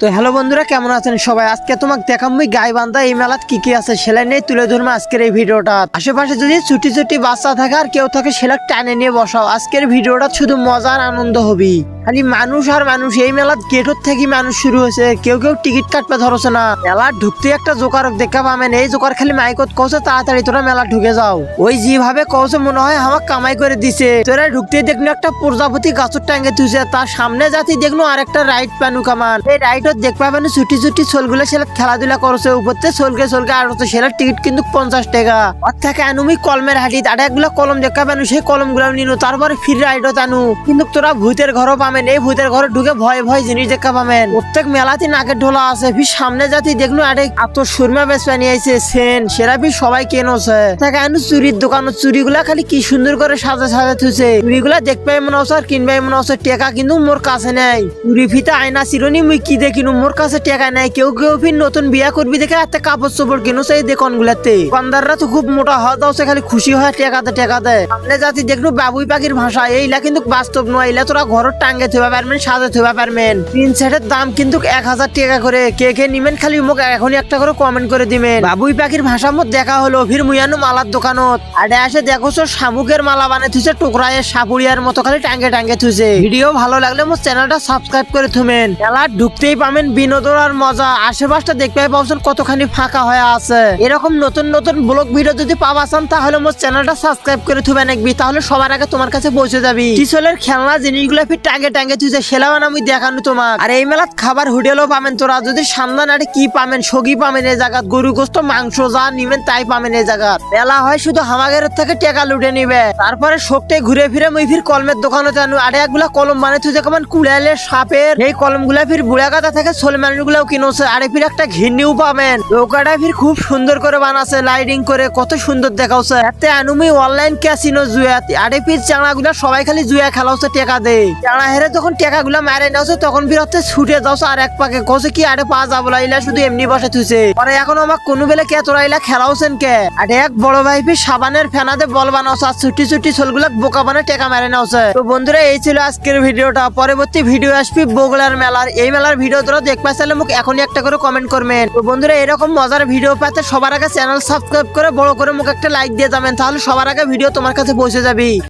তো হ্যালো বন্ধুরা, কেমন আছেন সবাই? আজকে তোমাকে দেখাম মুই গাই বান্ধা এই মেলাত কি কি আছে সেলাই নিয়ে তুলে ধরবো আজকের এই ভিডিওটা। আশেপাশে যদি ছুটি ছুটি বাচ্চা থাকে আর কেউ থাকে সেলাক টানে নিয়ে বসাও। আজকের ভিডিওটা শুধু মজার আনন্দ হবি। খালি মানুষ আর মানুষ, এই মেলাত গেটর থেকে মানুষ শুরু হয়েছে। কেউ কেউ টিকিট কাটতে ধরছে না। মেলা ঢুকতে একটা জোকার দেখা পাবেন এই জোকার খালি মাইকত কৌছে তাড়াতাড়ি তোরা মেলা ঢুকে যাও। ওই যেভাবে কৌছে মনে হয় আমার কামাই করে দিছে। তোরা ঢুকতে দেখল একটা প্রজাপতি গাছর টাঙ্গে তুইছে তার সামনে যাতে দেখল আরেকটা রাইড প্যানু কামান এই রাইডত দেখ পাবেন ছুটি ছুটি সোলগুলো সেটা খেলাধুলা করছে উপরতে সোলকে সোলকে আর হচ্ছে সেটার টিকিট কিন্তু পঞ্চাশ টাকা। আর থেকে আনুমি কলমের হাটি, আর একগুলো কলম দেখা পাবেন, সেই কলমগুলো নিনু, তারপরে ফির রাইডত আনু কিন্তু তোরা ভূতের ঘরও পাবেন, এই ভূতের ঘরে ঢুকে ভয় ভয় জিনিস দেখা পাবেন। প্রত্যেক মেলাতে নাকের ঢোলা আছে, ফির সামনে যাতে দেখল আরে এত সুরমা বেশ বানিয়ে আইছে সেন, সেরা ফির সবাই কেনছে। তাকে আনু চুরির দোকান, চুরিগুলা খালি কি সুন্দর করে সাজা সাজা থুছে। চুরিগুলা দেখবে মনে হচ্ছে আর কিনবে মনে হচ্ছে, টেকা কিন্তু মোর কাছে নেই। চুরি ফিতে আয়না, চিরনি মুই কি দেখিনু মোর কাছে টেকা নাই, কেউ কেউ ফির নতুন বিয়া করবি দেখে একটা কাপড় চোপড় কিনু সেই দোকান গুলাতে দোকানদাররা তো খুব মোটা হওয়া দাও সে খালি খুশি হয় টেকাতে টেকাতে সামনে জাতি দেখলু, বাবুই পাখির ভাষা, এইলা কিন্তু বাস্তব নয়, এইলা তোরা ঘর টাঙ্গে থইবা পারবেন, সাজে থইবা পারবেন। তিন সেটের দাম কিন্তু এক হাজার টাকা করে, কে কে নিবেন খালি মোক এখনই একটা করে কমেন্ট করে দিবেন। বাবুই পাখির ভাষা মত দেখা হলো, ফির মুয়ানো মালার দোকানত। আডে আসে দেখো শামুকের মালা বানাই থুছে টুকরায় সাপুরিয়ার মতো খালি টাঙ্গে টাঙ্গে থুছে ভিডিও ভালো লাগলে মোর চ্যানেলটা সাবস্ক্রাইব করে থুমেন। মেলা ঢুকতেই পাবেন বিনোদন আর মজা। আশেপাশটা দেখতে পাচ্ছেন কতখানি ফাঁকা হয়ে আছে। এরকম নতুন নতুন ব্লগ ভিডিও যদি পাওয়া চান, তাহলে মোর চ্যানেলটা সাবস্ক্রাইব করে থুবেন একবি তাহলে সবার আগে তোমার কাছে পৌঁছে যাবি। টিসলের খেলনা জিনিসগুলো ফির টাঙ্গে টাঙ্গে তুই সেলাবান আমি দেখানো তোমার। আর এই মেলাত খাবার হোটেলও পাবেন তোরা। যদি সামদান আরে কি পাবেন, সগি পাবেন এই জায়গাত, গরু গোস্ত, মাংস যা নিবেন তাই পাবেন এই জায়গাত। মেলা হয় শুধু হামাগের থেকে টেকা লুটে নিবে। তারপরে শোকটে ঘুরে ফিরে মুই ফির কলমের দোকানে জানু। আরে একগুলা কলম বানাই তুই যে কেমন কুড়ালে সাপের। এই কলমগুলা ফির বুড়া গাদা থেকে সোল মানুষ গুলাও কিনোছে আরে ফির একটা ঘিন্নিও পাবেন। নৌকাটা ফির খুব সুন্দর করে বানাছে লাইটিং করে, কত সুন্দর দেখাচ্ছে। এতে আনুমি অনলাইন ক্যাসিনো জুয়া। আরে ফির চাঙা গুলা সবাই খালি জুয়া খেলাচ্ছে টেকা দে চাঙা হেরে যখন টেকা গুলা মারে নাওছে তখন ফির হচ্ছে ছুটে যাওছে আর এক পাকে। কোসে কি, আরে পা যাব লাইলা শুধু এমনি বসে থুছে পরে এখন আমার কোনো বেলে কে তোরা তোরাইলা খেলাওছেন কে? আরে এক বড় ভাই সাবানের ফেনাতে বল বানাওছে আর ছুটি ছুটি ছোলগুলা বোকা বানে টেকা মেরে নাওছে তো বন্ধুরা, এই ছিল আজকের ভিডিওটা। পরবর্তী ভিডিও আসবি বগুড়ার মেলার। এই মেলার ভিডিও তোরা দেখতে চাইলে মুখ এখনই একটা করে কমেন্ট করবেন। তো বন্ধুরা, এরকম মজার ভিডিও পেতে সবার আগে চ্যানেল সাবস্ক্রাইব করে, বড় করে মুখ একটা লাইক দিয়ে যাবেন, তাহলে সবার আগে ভিডিও তোমার কাছে পৌঁছে যাবি